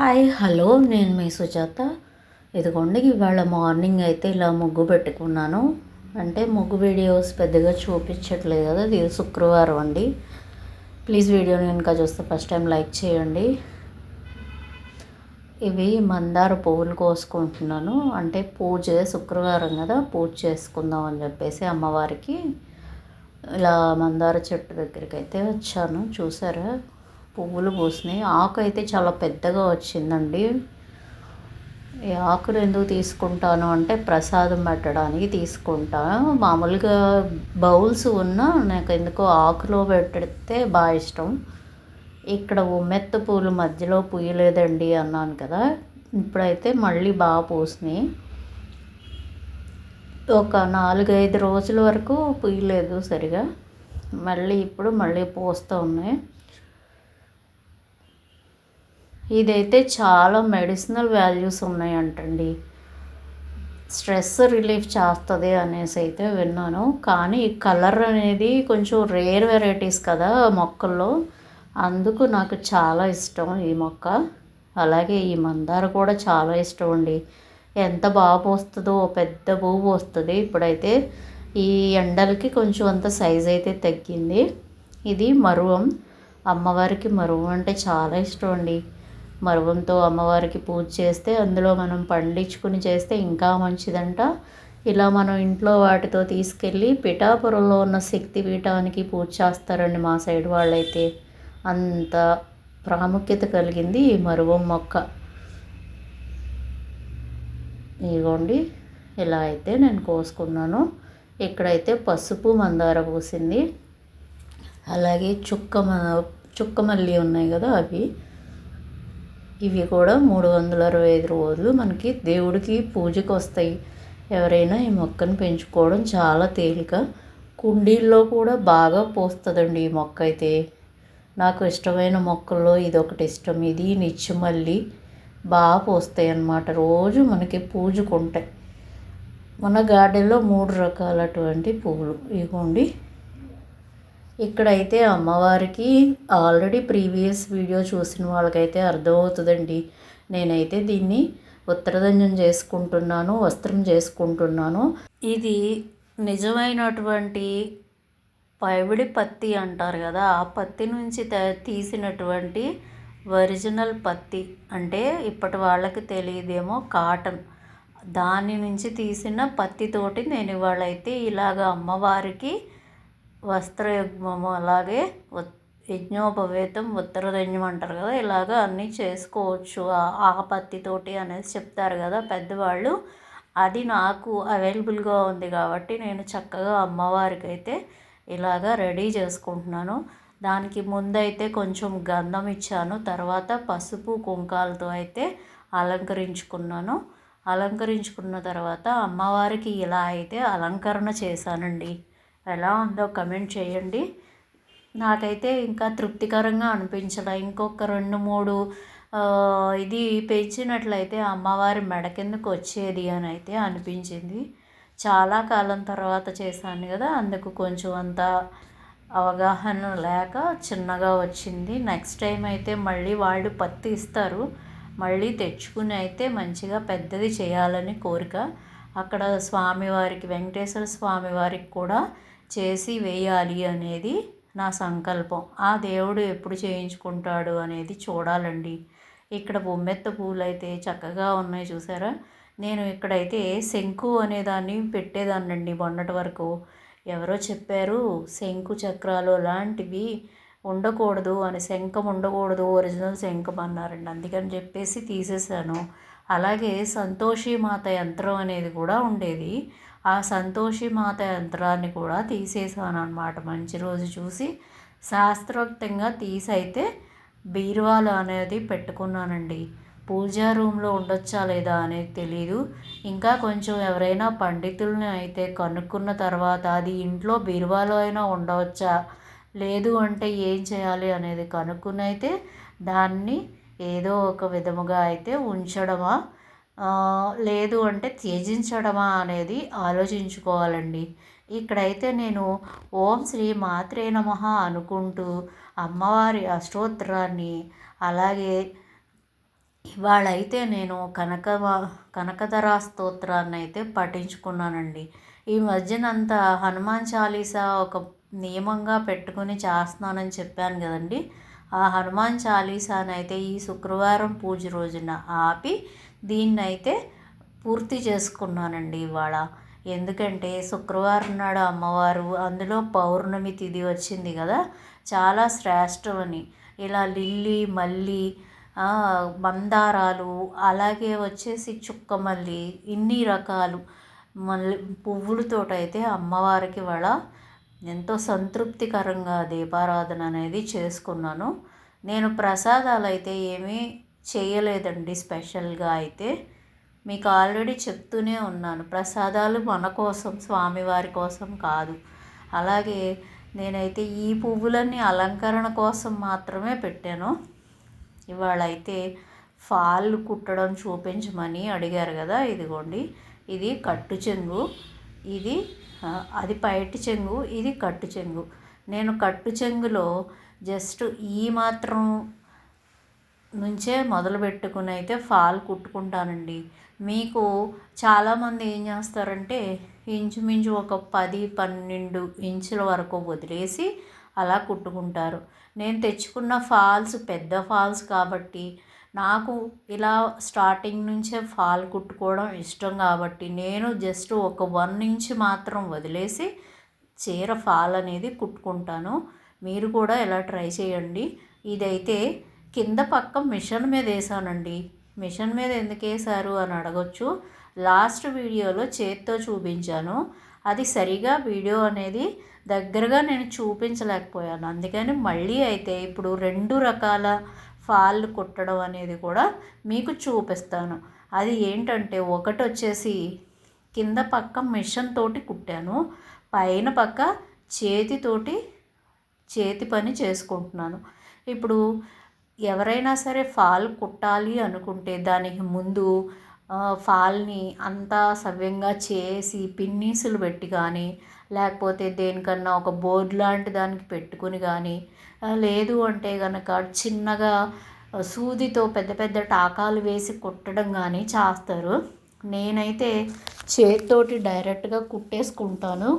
Hi hello నేను మీ సుజాత. ఇదిగోండి ఇవాళ మార్నింగ్ అయితే ఇలా ముగ్గు పెట్టుకున్నాను. అంటే ముగ్గు వీడియోస్ పెద్దగా చూపించట్లేదు కదా ఇది శుక్రవారం అండి. ప్లీజ్ వీడియోని కనుక చూస్తే ఫస్ట్ టైం లైక్ చేయండి. ఇవి మందార పువ్వులు కోసుకుంటున్నాను. అంటే పూజ శుక్రవారం కదా పూజ చేసుకుందాం అని చెప్పేసి అమ్మవారికి ఇలా మందార చెట్టు దగ్గరికి అయితే వచ్చాను. చూసారా? పువ్వులు పూసినాయి. ఆకు అయితే చాలా పెద్దగా వచ్చిందండి. ఈ ఆకులు ఎందుకు తీసుకుంటాను అంటే ప్రసాదం పెట్టడానికి తీసుకుంటాను మామూలుగా బౌల్స్ ఉన్నా నాకు ఎందుకో ఆకులో పెడితే బాగా ఇష్టం. ఇక్కడ ఉమ్మెత్త పూలు మధ్యలో పూయలేదండి అన్నాను కదా. ఇప్పుడైతే మళ్ళీ బాగా పూసినాయి. ఒక నాలుగైదు రోజుల వరకు పూయలేదు సరిగా. మళ్ళీ ఇప్పుడు మళ్ళీ పూస్తూ ఉన్నాయి. ఇదైతే చాలా మెడిసినల్ వాల్యూస్ ఉన్నాయంటండి. స్ట్రెస్ రిలీఫ్ చేస్తుంది అనేసి అయితే విన్నాను. కానీ ఈ కలర్ అనేది కొంచెం రేర్ వెరైటీస్ కదా మొక్కల్లో. అందుకు నాకు చాలా ఇష్టం ఈ మొక్క. అలాగే ఈ మందార కూడా చాలా ఇష్టం అండి. ఎంత బాగా పోస్తుందో పెద్ద పువ్వు వస్తుంది ఇప్పుడైతే ఈ ఎండలకి కొంచెం అంత సైజ్ అయితే తగ్గింది. ఇది మరువం. అమ్మవారికి మరువం అంటే చాలా ఇష్టం అండి. మరువంతో అమ్మవారికి పూజ చేస్తే అందులో మనం పండించుకుని చేస్తే ఇంకా మంచిదంట. ఇలా మనం ఇంట్లో వాటితో తీసుకెళ్ళి పిఠాపురంలో ఉన్న శక్తి పీఠానికి పూజ చేస్తారండి మా సైడ్ వాళ్ళైతే. అంత ప్రాముఖ్యత కలిగింది ఈ మరువం మొక్క. ఇదిగోండి ఇలా అయితే నేను కోసుకున్నాను. ఇక్కడైతే పసుపు మందార పూసింది. అలాగే చుక్క చుక్క మల్లి ఉన్నాయి కదా అవి. ఇవి కూడా మూడు వందల అరవై ఐదు రోజులు మనకి దేవుడికి పూజకు వస్తాయి. ఎవరైనా ఈ మొక్కను పెంచుకోవడం చాలా తేలిక. కుండీల్లో కూడా బాగా పోస్తుందండి ఈ మొక్క అయితే. నాకు ఇష్టమైన మొక్కల్లో ఇది ఒకటి ఇష్టం. ఇది నిత్యమల్లి బాగా పోస్తాయి అన్నమాట రోజు మనకి పూజకుంటాయి. మన గార్డెన్లో మూడు రకాలటువంటి పువ్వులు. ఇవ్వండి ఇక్కడైతే అమ్మవారికి ఆల్రెడీ ప్రీవియస్ వీడియో చూసిన వాళ్ళకైతే అర్థమవుతుందండి. నేనైతే దీన్ని ఉత్తరదంజం చేసుకుంటున్నాను వస్త్రం చేసుకుంటున్నాను. ఇది నిజమైనటువంటి పైవిడి పత్తి అంటారు కదా ఆ పత్తి నుంచి తీసినటువంటి ఒరిజినల్ పత్తి. అంటే ఇప్పటి వాళ్ళకి తెలియదేమో కాటన్. దాని నుంచి తీసిన పత్తితోటి నేను ఇవాళ అయితే ఇలాగ అమ్మవారికి వస్త్రయుగ్మము అలాగే యజ్ఞోపవేతం ఉత్తరదైన్యం అంటారు కదా ఇలాగ అన్నీ చేసుకోవచ్చు. ఆ పత్తితోటి అనేసి చెప్తారు కదా పెద్దవాళ్ళు. అది నాకు అవైలబుల్గా ఉంది కాబట్టి నేను చక్కగా అమ్మవారికి అయితే ఇలాగ రెడీ చేసుకుంటున్నాను. దానికి ముందైతే కొంచెం గంధం ఇచ్చాను తర్వాత పసుపు కుంకాలతో అయితే అలంకరించుకున్నాను. అలంకరించుకున్న తర్వాత అమ్మవారికి ఇలా అయితే అలంకరణ చేశానండి. ఎలా ఉందో కమెంట్ చేయండి. నాకైతే ఇంకా తృప్తికరంగా అనిపించలే. ఇంకొక రెండు మూడు ఇది పెంచినట్లయితే అమ్మవారి మెడ కిందకు వచ్చేది అని అయితే అనిపించింది. చాలా కాలం తర్వాత చేశాను కదా అందుకు కొంచెం అంత అవగాహన లేక చిన్నగా వచ్చింది. నెక్స్ట్ టైం అయితే మళ్ళీ వాళ్ళు పత్తి ఇస్తారు. మళ్ళీ తెచ్చుకుని అయితే మంచిగా పెద్దది చేయాలని కోరిక. అక్కడ స్వామివారికి వెంకటేశ్వర స్వామివారికి కూడా చేసి వేయాలి అనేది నా సంకల్పం. ఆ దేవుడు ఎప్పుడు చేయించుకుంటాడు అనేది చూడాలండి. ఇక్కడ బొమ్మెత్త పూలు అయితే చక్కగా ఉన్నాయి చూసారా? నేను ఇక్కడైతే శంకు అనేదాన్ని పెట్టేదాన్నండి మొన్నటి వరకు. ఎవరో చెప్పారు శంకు చక్రాలు లాంటివి ఉండకూడదు అని శంఖం ఉండకూడదు ఒరిజినల్ శంఖం అన్నారండి. అందుకని చెప్పేసి తీసేసాను అలాగే సంతోషి మాత యంత్రం అనేది కూడా ఉండేది. ఆ సంతోషి మాత యంత్రాన్ని కూడా తీసేసాను అనమాట మంచి రోజు చూసి శాస్త్రోక్తంగా తీసైతే బీరువాలు అనేది పెట్టుకున్నానండి. పూజా రూమ్లో ఉండొచ్చా లేదా అనేది తెలీదు. ఇంకా కొంచెం ఎవరైనా పండితుల్ని అయితే కనుక్కున్న తర్వాత అది ఇంట్లో బీరువాలో అయినా ఉండవచ్చా? లేదు అంటే ఏం చేయాలి అనేది కనుక్కుని అయితే దాన్ని ఏదో ఒక విధముగా అయితే ఉంచడమా? లేదు అంటే త్యజించడమా అనేది ఆలోచించుకోవాలండి. ఇక్కడైతే నేను ఓం శ్రీ మాత్రే నమ అనుకుంటూ అమ్మవారి అష్టోత్తరాన్ని అలాగే ఇవాళైతే నేను కనక కనకధర స్తోత్రాన్ని అయితే పఠించుకున్నానండి. ఈ మధ్యనంతా హనుమాన్ చాలీసా ఒక నియమంగా పెట్టుకుని చేస్తున్నానని చెప్పాను కదండి. ఆ హనుమాన్ చాలీసానైతే అయితే ఈ శుక్రవారం పూజ రోజున ఆపి దీన్నైతే పూర్తి చేసుకున్నానండి ఇవాళ. ఎందుకంటే శుక్రవారం నాడు అమ్మవారు అందులో పౌర్ణమి తిథి వచ్చింది కదా చాలా శ్రేష్టమని. ఇలా లిల్లీ మల్లి మందారాలు అలాగే వచ్చేసి చుక్కమల్లి ఇన్ని రకాలు మళ్ళీ పువ్వులతోటైతే అమ్మవారికి వాళ్ళ ఎంతో సంతృప్తికరంగా దీపారాధన అనేది చేసుకున్నాను. నేను ప్రసాదాలు అయితే ఏమీ చేయలేదండి స్పెషల్గా అయితే. మీకు ఆల్రెడీ చెప్తూనే ఉన్నాను ప్రసాదాలు మన కోసం స్వామివారి కోసం కాదు. అలాగే నేనైతే ఈ పువ్వులన్నీ అలంకరణ కోసం మాత్రమే పెట్టాను. ఇవాళ అయితే ఫాల్ కుట్టడం చూపించమని అడిగారు కదా ఇదిగోండి. ఇది కట్టు చెంగు ఇది అది పైటి చెంగు ఇది కట్టు చెంగు. నేను కట్టు చెంగులో జస్ట్ ఈ మాత్రం నుంచే మొదలు పెట్టుకుని అయితే ఫాల్ కుట్టుకుంటానండి. మీకు చాలామంది ఏం చేస్తారంటే ఇంచుమించు ఒక పది పన్నెండు ఇంచుల వరకు వదిలేసి అలా కుట్టుకుంటారు. నేను తెచ్చుకున్న ఫాల్స్ పెద్ద ఫాల్స్ కాబట్టి నాకు ఇలా స్టార్టింగ్ నుంచే ఫాల్ కుట్టుకోవడం ఇష్టం కాబట్టి నేను జస్ట్ ఒక వన్ ఇంచ్ మాత్రం వదిలేసి చీర ఫాల్ అనేది కుట్టుకుంటాను. మీరు కూడా ఇలా ట్రై చేయండి. ఇదైతే కింద పక్క మిషన్ మీద వేసానండి. మిషన్ మీద ఎందుకు వేసారు అని అడగచ్చు. లాస్ట్ వీడియోలో చేత్తో చూపించాను. అది సరిగా వీడియో అనేది దగ్గరగా నేను చూపించలేకపోయాను. అందుకని మళ్ళీ అయితే ఇప్పుడు రెండు రకాల ఫాల్ కుట్టడం అనేది కూడా మీకు చూపిస్తాను. అది ఏంటంటే ఒకటి వచ్చేసి కింద పక్క మిషన్ తోటి కుట్టాను. పైన పక్క చేతితోటి చేతి పని చేసుకుంటున్నాను. ఇప్పుడు ఎవరైనా సరే ఫాల్ కుట్టాలి అనుకుంటే దానికి ముందు ఫాల్ని అంతా సవ్యంగా చేసి పిన్నీసులు పెట్టి కానీ లేకపోతే దేనికన్నా ఒక బోర్డు లాంటి దానికి పెట్టుకుని కానీ లేదు అంటే కనుక చిన్నగా సూదితో పెద్ద పెద్ద టాకాలు వేసి కుట్టడం కానీ చేస్తారు. నేనైతే చేతితోటి డైరెక్ట్గా కుట్టేసుకుంటాను.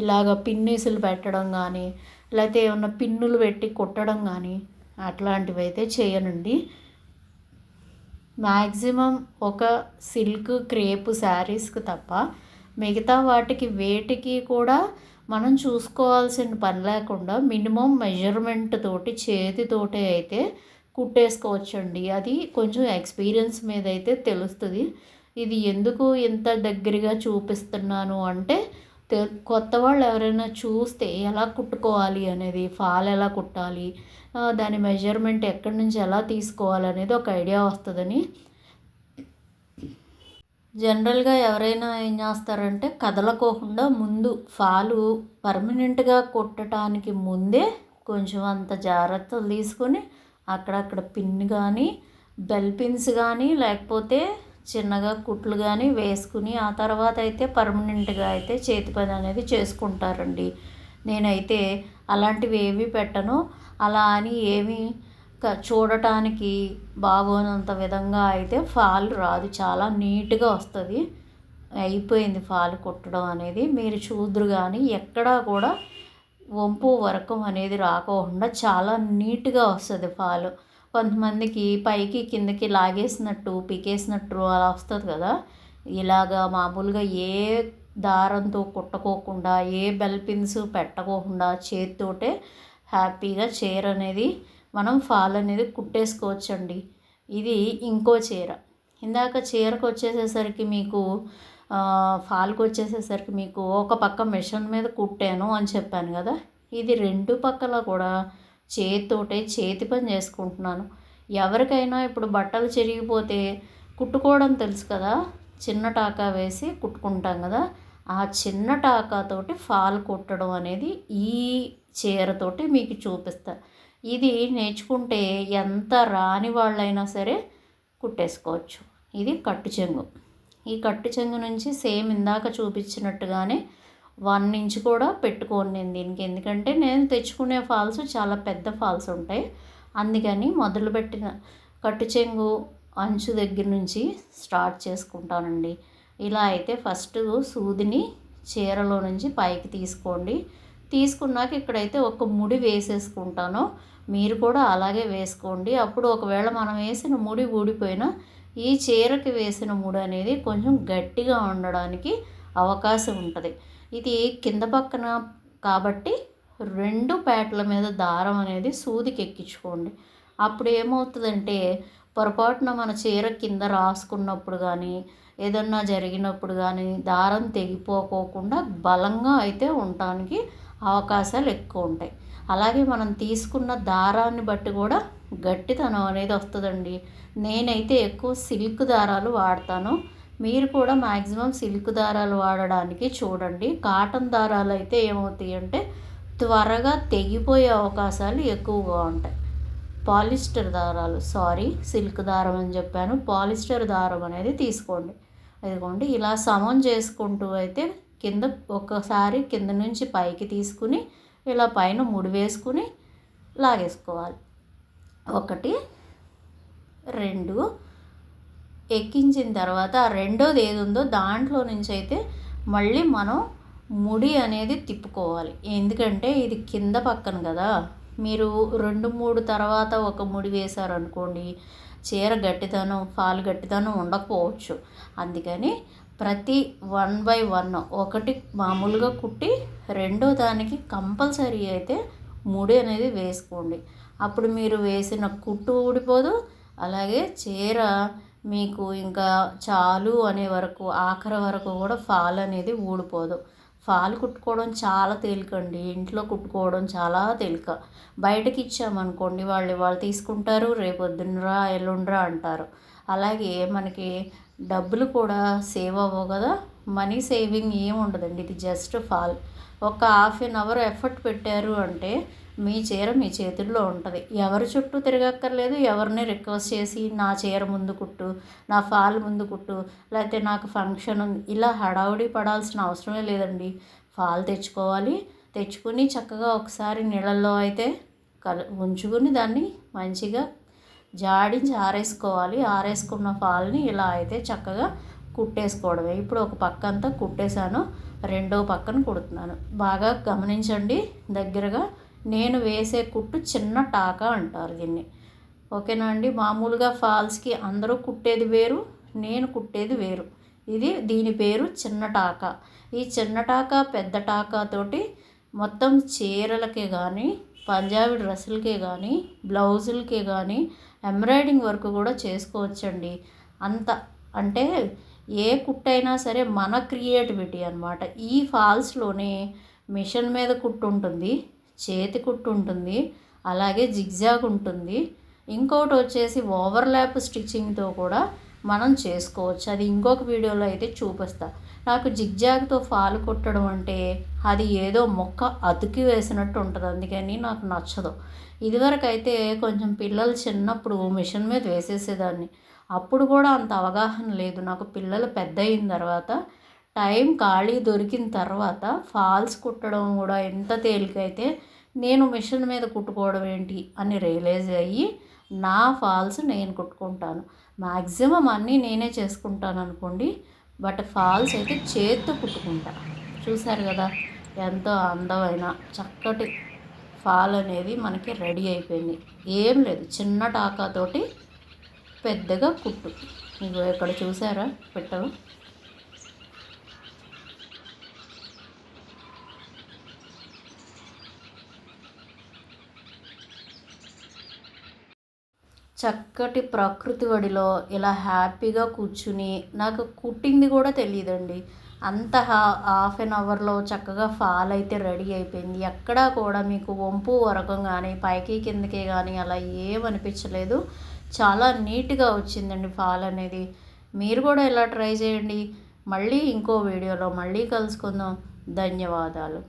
ఇలాగ పిన్నీసులు పెట్టడం కానీ లేకపోతే ఏమన్నా పిన్నులు పెట్టి కుట్టడం కానీ అట్లాంటివి అయితే చేయనండి. మ్యాక్సిమం ఒక సిల్క్ క్రేప్ శారీస్కి తప్ప మిగతా వాటికి వేటికి కూడా మనం చూసుకోవాల్సిన పని లేకుండా మినిమం మెజర్మెంట్ తోటి చేతితోటే అయితే కుట్టేసుకోవచ్చండి. అది కొంచెం ఎక్స్పీరియన్స్ మీద అయితే తెలుస్తుంది. ఇది ఎందుకు ఇంత దగ్గరగా చూపిస్తున్నాను అంటే కొత్త వాళ్ళు ఎవరైనా చూస్తే ఎలా కుట్టుకోవాలి అనేది ఫాల్ ఎలా కుట్టాలి దాని మెజర్మెంట్ ఎక్కడి నుంచి ఎలా తీసుకోవాలి అనేది ఒక ఐడియా వస్తుందని. జనరల్గా ఎవరైనా ఏం చేస్తారంటే కదలకోకుండా ముందు ఫాలు పర్మనెంట్గా కుట్టడానికి ముందే కొంచెం అంత జాగ్రత్తలు తీసుకొని అక్కడక్కడ పిన్ కానీ బెల్ పిన్స్ కానీ లేకపోతే చిన్నగా కుట్లు కానీ వేసుకుని ఆ తర్వాత అయితే పర్మనెంట్గా అయితే చేతి పని అనేది చేసుకుంటారండి. నేనైతే అలాంటివి ఏవి పెట్టను. అలా అని ఏమీ చూడటానికి బాగోనంత విధంగా అయితే ఫాల్ రాదు. చాలా నీట్గా వస్తుంది. అయిపోయింది ఫాల్ కుట్టడం అనేది. మీరు చూదురు కానీ ఎక్కడా కూడా వంపు వరకం అనేది రాకుండా చాలా నీట్గా వస్తుంది ఫాలు. కొంతమందికి పైకి కిందకి లాగేసినట్టు పీకేసినట్టు అలా వస్తుంది కదా. ఇలాగా మామూలుగా ఏ దారంతో కుట్టకోకుండా ఏ బెల్ పిన్స్ పెట్టకోకుండా చేతితోటే హ్యాపీగా చీర అనేది మనం ఫాల్ అనేది కుట్టేసుకోవచ్చండి. ఇది ఇంకో చీర. ఇందాక చీరకు వచ్చేసేసరికి మీకు ఫాల్కి వచ్చేసేసరికి మీకు ఒక పక్క మిషన్ మీద కుట్టాను అని చెప్పాను కదా. ఇది రెండు పక్కల కూడా చేతితోటే చేతి పని చేసుకుంటున్నాను. ఎవరికైనా ఇప్పుడు బట్టలు చిరిగిపోతే కుట్టుకోవడం తెలుసు కదా? చిన్న టాకా వేసి కుట్టుకుంటాం కదా? ఆ చిన్న టాకాతోటి ఫాల్ కుట్టడం అనేది ఈ చీరతోటి మీకు చూపిస్తా. ఇది నేర్చుకుంటే ఎంత రాని వాళ్ళైనా సరే కుట్టేసుకోవచ్చు. ఇది కట్టు చెంగు. ఈ కట్టు చెంగు నుంచి సేమ్ ఇందాక చూపించినట్టుగానే వన్ ఇంచ్ కూడా పెట్టుకోను నేను దీనికి. ఎందుకంటే నేను తెచ్చుకునే ఫాల్స్ చాలా పెద్ద ఫాల్స్ ఉంటాయి. అందుకని మొదలుపెట్టిన కట్టు చెంగు అంచు దగ్గర నుంచి స్టార్ట్ చేసుకుంటానండి. ఇలా అయితే ఫస్ట్ సూదిని చీరలో నుంచి పైకి తీసుకోండి. తీసుకున్నాక ఇక్కడైతే ఒక ముడి వేసేసుకుంటాను. మీరు కూడా అలాగే వేసుకోండి. అప్పుడు ఒకవేళ మనం వేసిన ముడి ఊడిపోయినా ఈ చీరకి వేసిన ముడి అనేది కొంచెం గట్టిగా ఉండడానికి అవకాశం ఉంటుంది. ఇది కింద పక్కన కాబట్టి రెండు పేటల మీద దారం అనేది సూదికి ఎక్కించుకోండి. అప్పుడు ఏమవుతుందంటే పొరపాటున మన చీర కింద రాసుకున్నప్పుడు కానీ ఏదన్నా జరిగినప్పుడు కానీ దారం తెగిపోకోకుండా బలంగా అయితే ఉండటానికి అవకాశాలు ఎక్కువ ఉంటాయి. అలాగే మనం తీసుకున్న దారాన్ని బట్టి కూడా గట్టితనం అనేది వస్తుందండి. నేనైతే ఎక్కువ సిల్క్ దారాలు వాడతాను. మీరు కూడా మ్యాక్సిమం సిల్క్ దారాలు వాడడానికి చూడండి. కాటన్ దారాలు అయితే ఏమవుతాయి అంటే త్వరగా తెగిపోయే అవకాశాలు ఎక్కువగా ఉంటాయి. పాలిస్టర్ దారాలు సారీ సిల్క్ దారం అని చెప్పాను. పాలిస్టర్ దారం అనేది తీసుకోండి. ఇదిగోండి ఇలా సమం చేసుకుంటూ అయితే కింద ఒకసారి కింద నుంచి పైకి తీసుకుని ఇలా పైన ముడి వేసుకుని లాగేసుకోవాలి. ఒకటి రెండు ఎక్కించిన తర్వాత ఆ రెండోది ఏది ఉందో దాంట్లో నుంచి అయితే మళ్ళీ మనం ముడి అనేది తిప్పుకోవాలి. ఎందుకంటే ఇది కింద పక్కన కదా. మీరు రెండు మూడు తర్వాత ఒక ముడి వేశారనుకోండి చీర గట్టిదనం ఫాల్ గట్టిదనం ఉండకపోవచ్చు. అందుకని ప్రతి వన్ బై వన్ ఒకటి మామూలుగా కుట్టి రెండో దానికి కంపల్సరీ అయితే ముడి అనేది వేసుకోండి. అప్పుడు మీరు వేసిన కుట్టు ఊడిపోదు అలాగే చీర మీకు ఇంకా చాలు అనే వరకు ఆఖరి వరకు కూడా ఫాల్ అనేది ఊడిపోదు. ఫాల్ కుట్టుకోవడం చాలా తేలికండి ఇంట్లో కుట్టుకోవడం చాలా తేలిక. బయటకి ఇచ్చామనుకోండి వాళ్ళు వాళ్ళు తీసుకుంటారు రేపొద్దునరా ఎల్లుండ్రా అంటారు. అలాగే మనకి డబ్బులు కూడా సేవ్ అవ్వవు కదా. మనీ సేవింగ్ ఏమి ఉండదండి ఇది జస్ట్ ఫాల్. ఒక హాఫ్ అన్ అవర్ ఎఫర్ట్ పెట్టారు అంటే మీ చీర మీ చేతుల్లో ఉంటుంది. ఎవరి చుట్టూ తిరగక్కర్లేదు ఎవరిని రిక్వెస్ట్ చేసి నా చీర ముందు కుట్టు నా ఫాల్ ముందు కుట్టు లేకపోతే నాకు ఫంక్షన్ ఉంది ఇలా హడావుడి పడాల్సిన అవసరమే లేదండి. ఫాల్ తెచ్చుకోవాలి. తెచ్చుకుని చక్కగా ఒకసారి నీళ్ళల్లో అయితే కల ఉంచుకుని దాన్ని మంచిగా జాడించి ఆరేసుకోవాలి. ఆరేసుకున్న ఫాల్ని ఇలా అయితే చక్కగా కుట్టేసుకోవడమే. ఇప్పుడు ఒక పక్క అంతా కుట్టేశాను. రెండో పక్కన కుడుతున్నాను. బాగా గమనించండి. దగ్గరగా నేను వేసే కుట్టు చిన్న టాకా అంటారు దీన్ని. ఓకేనా అండి? మామూలుగా ఫాల్స్కి అందరూ కుట్టేది వేరు నేను కుట్టేది వేరు. ఇది దీని పేరు చిన్న టాకా. ఈ చిన్న టాకా పెద్ద టాకాతోటి మొత్తం చీరలకే కానీ పంజాబీ డ్రెస్సులకే కానీ బ్లౌజులకే కానీ ఎంబ్రాయిడింగ్ వర్క్ కూడా చేసుకోవచ్చండి. అంత అంటే ఏ కుట్టైనా సరే మన క్రియేటివిటీ అనమాట ఈ ఫాల్స్లోనే మిషన్ మీద కుట్టు ఉంటుంది చేతి కుట్టు ఉంటుంది అలాగే జిగ్జాగ్ ఉంటుంది. ఇంకోటి వచ్చేసి ఓవర్లాప్ స్టిచ్చింగ్తో కూడా మనం చేసుకోవచ్చు. అది ఇంకొక వీడియోలో అయితే చూపిస్తా. నాకు జిగ్జాగ్తో ఫాల్ కుట్టడం అంటే అది ఏదో మొక్క అతుకి వేసినట్టు ఉంటుంది అందుకని నాకు నచ్చదు. ఇదివరకు అయితే కొంచెం పిల్లలు చిన్నప్పుడు మిషన్ మీద వేసేసేదాన్ని. అప్పుడు కూడా అంత అవగాహన లేదు. నాకు పిల్లలు పెద్ద అయిన తర్వాత టైం ఖాళీ దొరికిన తర్వాత ఫాల్స్ కుట్టడం కూడా ఎంత తేలికైతే నేను మిషన్ మీద కుట్టుకోవడం ఏంటి అని రియలైజ్ అయ్యి నా ఫాల్స్ నేను కుట్టుకుంటాను. మ్యాక్సిమం అన్నీ నేనే చేసుకుంటాను అనుకోండి బట్ ఫాల్స్ అయితే చేత్తో కుట్టుకుంటా. చూశారు కదా ఎంతో అందమైన చక్కటి ఫాల్ అనేది మనకి రెడీ అయిపోయింది. ఏం లేదు చిన్న టాకాతోటి పెద్దగా కుట్టు. మీకు ఇక్కడ చూసారా పెట్టవు? చక్కటి ప్రకృతి వడిలో ఇలా హ్యాపీగా కూర్చుని నాకు కుట్టింది కూడా తెలియదండి అంత హాఫ్ అన్ అవర్లో చక్కగా ఫాల్ అయితే రెడీ అయిపోయింది. ఎక్కడా కూడా మీకు వంపు వరకం కానీ పైకి కిందకి కానీ అలా ఏమనిపించలేదు చాలా నీట్గా వచ్చిందండి ఫాల్ అనేది. మీరు కూడా ఇలా ట్రై చేయండి. మళ్ళీ ఇంకో వీడియోలో మళ్ళీ కలుసుకుందాం. ధన్యవాదాలు.